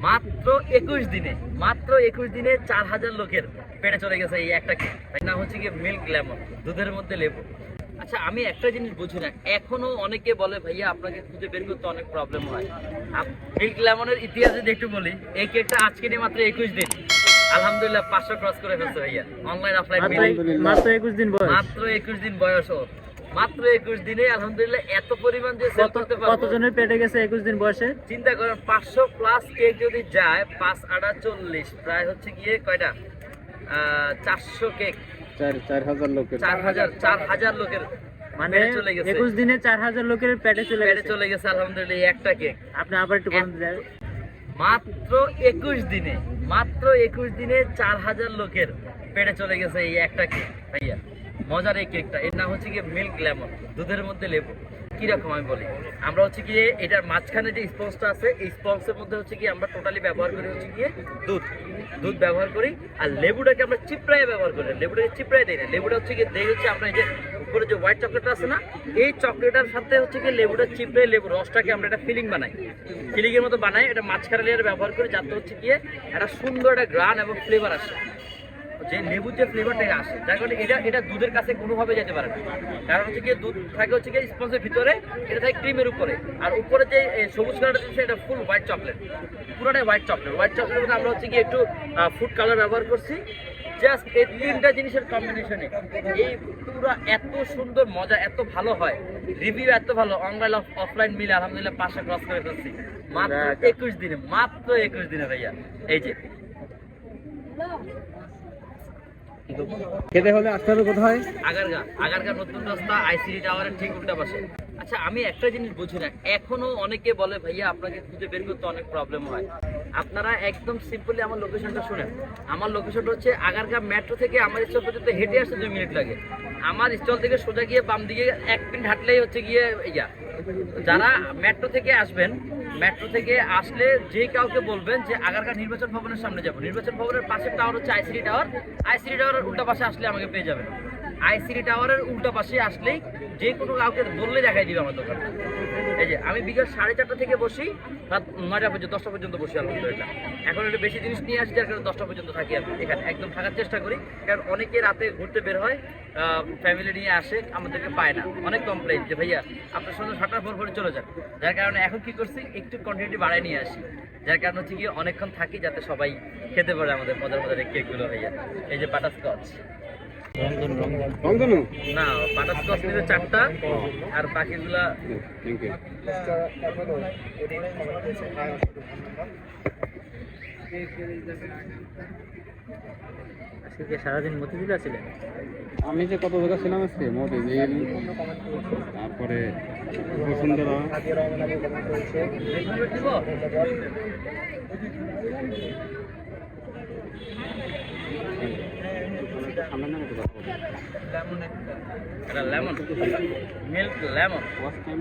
মাত্র একুশ দিনে মাত্র একুশ দিনে চার হাজার লোকের পেটে চলে গেছে এই একটা তাই না হচ্ছে কি মিল্ক লেমন দুধের মধ্যে লেবু। আচ্ছা আমি একটা জিনিস বুঝি না এখনও অনেকে বলে ভাইয়া আপনাকে খুঁজে বের করতে অনেক প্রবলেম হয়। মিল্ক লেমনের ইতিহাস যদি একটু বলি এই কেকটা আজকে নিয়ে মাত্র একুশ দিন। আলহামদুলিল্লাহ পাঁচশো ক্রস করে ফেলছে ভাইয়া। অনলাইন অফলাইন মাত্র- একুশ দিন বয়স। মাত্র একুশ দিন বয়স ওর। মাত্র একুশ দিনে আলহামদুলিল্লাহ এত পরিমাণ যে কত করতে পারব। কতজনের পেটে গেছে একুশ দিন বয়সে? চিন্তা করেন পাঁচশো প্লাস কেক যদি যায় পাঁচ আটা চল্লিশ প্রায় হচ্ছে গিয়ে কয়টা? চারশো কেক চার চার হাজার লোকের। চার হাজার চার হাজার লোকের মানে পেটে চলে গেছে। একুশ দিনে চার হাজার লোকের পেটে চলে পেটে চলে গেছে আলহামদুলিল্লাহ এই একটা কেক আপনি আবার একটু বলুন। মাত্র একুশ দিনে মাত্র একুশ দিনে চার হাজার লোকের পেটে চলে গেছে এই একটা কেক মজার এই কেকটা, এর নাম হচ্ছে গিয়ে মিল্ক লেমন, দুধের মধ্যে লেবু। কীরকম আমি বলি? আমরা হচ্ছে গিয়ে এটার মাঝখানে যে স্পঞ্জটা আছে, এই স্পঞ্জের মধ্যে হচ্ছে গিয়ে আমরা টোটালি ব্যবহার করি হচ্ছে গিয়ে দুধ। দুধ ব্যবহার করি, আর লেবুটাকে আমরা চিপড়ায় ব্যবহার করি লেবুটাকে চিপড়ায় দিই না। লেবুটা হচ্ছে গিয়ে দেই হচ্ছে আমরা যে উপরে যে হোয়াইট চকলেটটা আছে না, এই চকলেটের সাথে হচ্ছে গিয়ে লেবুটা চিপড়ে লেবু, রসটাকে আমরা একটা ফিলিং বানাই। ফিলিংয়ের মতো বানাই, এটা মাঝখানে লেয়ার ব্যবহার করি যাতে হচ্ছে গিয়ে একটা সুন্দর একটা গ্রান এবং ফ্লেভার আসে। যে লেবুর যে ফ্লেভারটা আসে যার কারণে এটা এটা দুধের কাছে কোনোভাবে যেতে পারে না। কারণ হচ্ছে গিয়ে দুধ থাকে হচ্ছে গিয়ে স্পঞ্জের ভিতরে এটা থাকে ক্রিমের উপরে। আর উপরে যে সবুজ কালারটা দিচ্ছে এটা ফুল হোয়াইট চকলেট পুরোটাই হোয়াইট চকলেট হোয়াইট চকলেট আমরা হচ্ছে গিয়ে একটু ফুড কালার ব্যবহার করছি। জাস্ট এই তিনটা জিনিসের কম্বিনেশনে এই পুরো এত সুন্দর মজা এত ভালো হয়। রিভিউ এত ভালো। অনলাইন অফলাইন মিলে আলহামদুলিল্লাহ পাশে ক্রস করে ফেলছি। মাত্র একুশ দিনে মাত্র একুশ দিনে ভাইয়া। এই যে। খেতে হলে আসতে হবে কোথায়? আগারগা। আগারগা নতুন রাস্তা আইসিডি টাওয়ারের ঠিক উল্টা পাশে। আচ্ছা আমি একটা জিনিস বুঝি না এখনও অনেকে বলে, ভাইয়া, আপনাকে খুঁজে বের করতে অনেক প্রবলেম হয়। আপনারা একদম সিম্পলি আমার লোকেশনটা শুনেন। আমার লোকেশনটা হচ্ছে আগারগা মেট্রো থেকে আমার স্টল পর্যন্ত হেঁটে আসতে দুই মিনিট লাগে। আমার স্টল থেকে সোজা গিয়ে বাম দিকে এক মিনিট হাঁটলেই হচ্ছে গিয়ে ইয়া। যারা মেট্রো থেকে আসবেন মেট্রো থেকে আসলে যে কাউকে বলবেন যে, আগারগা নির্বাচন ভবনের সামনে যাব। নির্বাচন ভবনের পাশের টাওয়ার হচ্ছে আইসিডি টাওয়ার আইসিডি টাওয়ারের উল্টা পাশে আসলে আমাকে পেয়ে যাবেন। আইসিডি টাওয়ারের উল্টা পাশে আসলেই যে কোনো কাউকে বললে দেখাই দিবে আমার দোকান। এই যে, আমি বিকাল সাড়ে চারটা থেকে বসি, রাত নয়টা পর্যন্ত, দশটা পর্যন্ত বসি আলহামদুলিল্লাহ। এখন একটু বেশি জিনিস নিয়ে আসি, যার কারণে দশটা পর্যন্ত থাকি আমি এখানে একদম থাকার চেষ্টা করি, কারণ অনেকে রাতে ঘুরতে বের হয় ফ্যামিলি নিয়ে আসে, আমাদেরকে পায় না। অনেক কমপ্লেন যে, ভাইয়া, আপনার সঙ্গে সাতটার ফোর ফোরে চলে যান। যার কারণে এখন কি করছি, একটু কোয়ান্টিটি বাড়ায় নিয়ে আসি। যার কারণে হচ্ছে গিয়ে অনেকক্ষণ থাকি যাতে সবাই খেতে পারে আমাদের মজার মজার কেকগুলো ভাইয়া। এই যে বাটার স্কচ রংধনু? না স্কচ নিলে চারটা আর বাকিগুলা থ্যাংক ইউ আজকে কি সারাদিন মতিঝিলা ছিলেন? আমি যে কত জায়গা ছিলাম আজকে? মতিঝিল তারপরে বসুন্ধরা। তো কথা এটা lemon? Milk lemon. Wash time